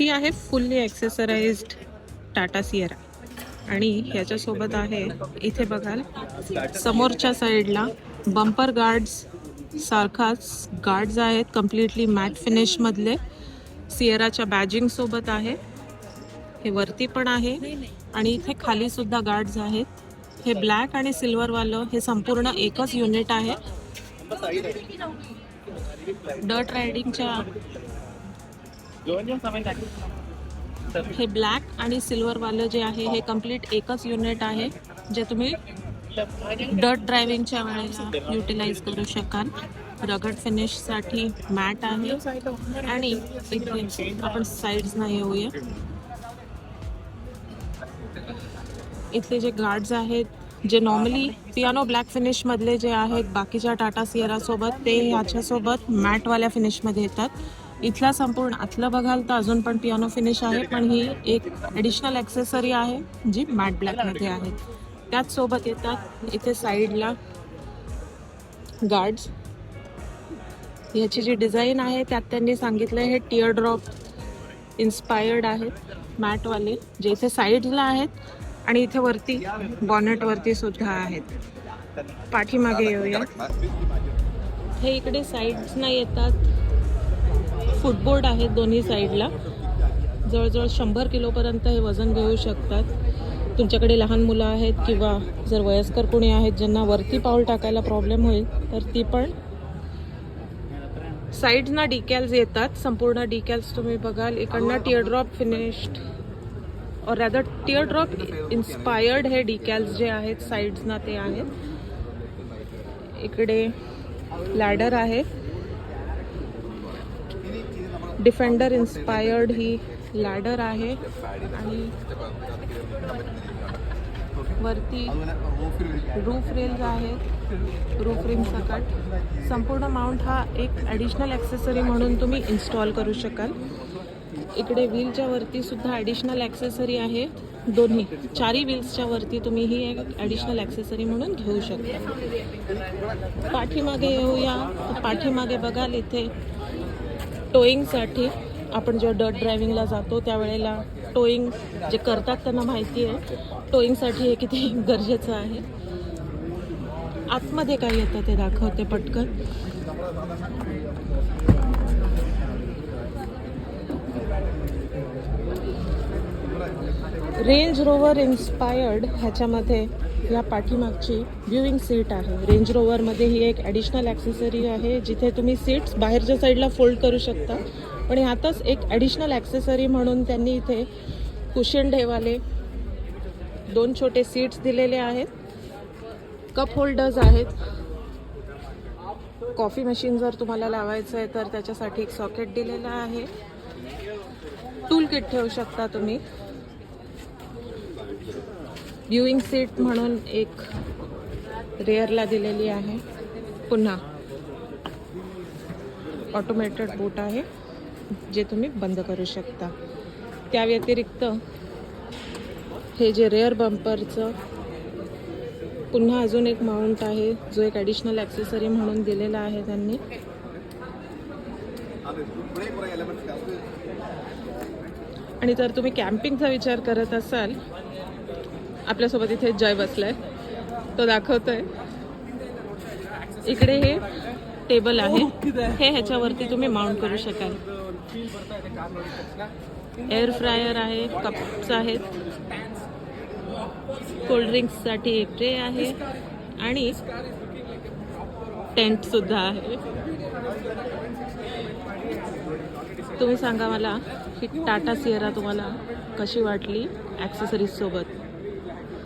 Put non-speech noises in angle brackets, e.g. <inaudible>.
ही आहे fully ॲक्सेसराइज्ड Tata Sierra आणि ह्याच्यासोबत आहे इथे बघाल समोरच्या साईडला बंपर गार्ड्स सारखाच गार्ड्स आहेत कम्प्लिटली मॅट फिनिशमधले सियराच्या बॅजिंगसोबत आहे. हे वरती पण आहे आणि इथे खालीसुद्धा गार्ड्स आहेत. हे ब्लॅक आणि सिल्वरवालं हे संपूर्ण एकच युनिट आहे. डर्ट रायडिंगच्या हे ब्लॅक आणि सिल्वर वालं जे आहे हे कंप्लीट एकच युनिट आहे जे तुम्ही डर्ट ड्रायव्हिंगच्या वेळेला युटिलाइज करू शकाल. रगड फिनिशसाठी मॅट आहे आणि इथे आपण साईड्सना येऊया. इथले जे गार्ड्स आहेत जे नॉर्मली पियानो ब्लॅक फिनिशमधले जे आहेत बाकीच्या टाटा सियरासोबत ते ह्याच्यासोबत मॅटवाल्या फिनिशमध्ये येतात. इथला संपूर्ण आतलं बघाल तर अजून पण पियानो फिनिश आहे पण ही एक ॲडिशनल ॲक्सेसरी आहे जी मॅट ब्लॅकमध्ये आहे. त्याच सोबत येतात इथे साईडला गार्ड्स ह्याची जी डिझाईन आहे त्यात त्यांनी सांगितलं हे टिअर ड्रॉप इन्स्पायर्ड आहेत मॅटवाले जे इथे साईडला आहेत आणि इथे वरती बॉनेटवरती सुद्धा आहेत. पाठीमागे येऊया हे इकडे साईड्सना येतात. फुटबोर्ड आहेत दोन्ही साईडला जवळजवळ शंभर किलोपर्यंत हे वजन घेऊ शकतात. तुमच्याकडे लहान मुलं आहेत किंवा जर वयस्कर कोणी आहेत ज्यांना वरती पाऊल टाकायला प्रॉब्लेम होईल तर ती पण साईडना डिकॅल्स येतात. संपूर्ण डिकॅल्स तुम्ही बघाल. इकडनं teardrop finished or rather teardrop inspired हे डिकॅल्स जे आहेत साईड्सना ते आहेत. इकडे लॅडर आहे. डिफेंडर इन्स्पायर्ड ही लॅडर आहे. आणि वरती रूफ रेल्स आहेत रूफ रिम सकट संपूर्ण माउंट हा एक ॲडिशनल ॲक्सेसरी म्हणून तुम्ही इन्स्टॉल करू शकाल. इकडे व्हीलच्या वरती सुद्धा ॲडिशनल ॲक्सेसरी आहे दोन्ही चारही व्हील्सच्या वरती तुम्ही ही एक ॲडिशनल ॲक्सेसरी म्हणून घेऊ शकता. पाठीमागे येऊया. पाठीमागे बघाल इथे टोईंगसाठी आपण जेव्हा डट ड्रायव्हिंगला जातो त्यावेळेला टोईंग जे करतात त्यांना माहिती आहे. टोईंगसाठी हे किती <laughs> गरजेचं आहे. आतमध्ये काय येतं ते दाखवते पटकन. रेंज रोवर इन्स्पायर्ड ह्याच्यामध्ये या पाठीमागची व्ह्यूइंग सीट आहे. रेंज रोवरमध्ये ही एक ॲडिशनल ॲक्सेसरी आहे जिथे तुम्ही सीट्स बाहेरच्या साईडला फोल्ड करू शकता. पण ह्यातच एक ॲडिशनल ॲक्सेसरी म्हणून त्यांनी इथे कुशन ठेवाले. दोन छोटे सीट्स दिलेले आहेत. कप होल्डर्स आहेत. कॉफी मशीन जर तुम्हाला लावायचं आहे तर त्याच्यासाठी एक सॉकेट दिलेलं आहे. टूल किट ठेवू शकता तुम्ही. व्ह्यूइंग सीट म्हणून एक रेअरला दिलेली आहे. पुन्हा ऑटोमेटेड बोट आहे जे तुम्ही बंद करू शकता. त्या व्यतिरिक्त हे जे रेअर बंपरचं पुन्हा अजून एक माउंट आहे जो एक ॲडिशनल ॲक्सेसरी म्हणून दिलेला आहे त्यांनी. आणि जर तुम्ही कॅम्पिंगचा विचार करत असाल आपल्यासोबत इथे जय बसलाय. तो दाखवतोय. इकडे हे टेबल आहे. हे ह्याच्यावरती तुम्ही माउंट करू शकाल. एअर फ्रायर आहे कप्स आहेत. कोल्ड्रिंक्ससाठी एक ट्रे आहे. आणि टेंट सुद्धा आहे. तुम्ही सांगा मला ही टाटा सियरा तुम्हाला कशी वाटली ॲक्सेसरीज सोबत?